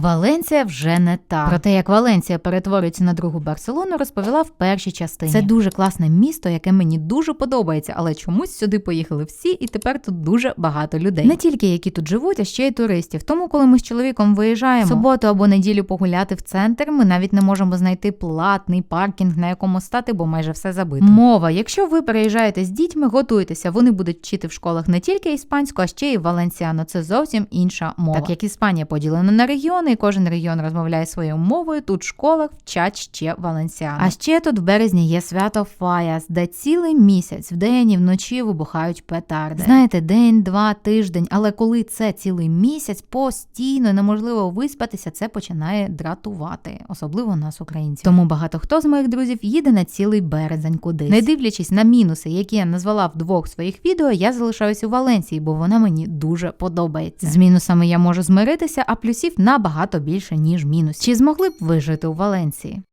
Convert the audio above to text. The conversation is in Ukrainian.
Валенція вже не та. Про те, як Валенція перетворюється на другу Барселону, розповіла в першій частині. Це дуже класне місто, яке мені дуже подобається, але чомусь сюди поїхали всі, і тепер тут дуже багато людей. Не тільки які тут живуть, а ще й туристів. Тому, коли ми з чоловіком виїжджаємо в суботу або неділю погуляти в центр, ми навіть не можемо знайти платний паркінг, на якому стати, бо майже все забито. Мова. Якщо ви переїжджаєте з дітьми, готуйтеся. Вони будуть вчити в школах не тільки іспанську, а ще й валенсіано. Це зовсім інша мова. Так як Іспанія поділена на регіони, і кожен регіон розмовляє своєю мовою. Тут в школах вчать ще валенсіано. А ще тут в березні є свято Фаяс, де цілий місяць вдень і вночі вибухають петарди. Знаєте, день, два, тиждень. Але коли це цілий місяць, постійно неможливо виспатися, це починає дратувати, особливо нас, українців. Тому багато хто з моїх друзів їде на цілий березень кудись. Не дивлячись на мінуси, які я назвала в двох своїх відео, я залишаюся у Валенції, бо вона мені дуже подобається. З мінусами я можу змиритися, а плюсів набагато більше ніж мінус. Чи змогли б вижити у Валенції?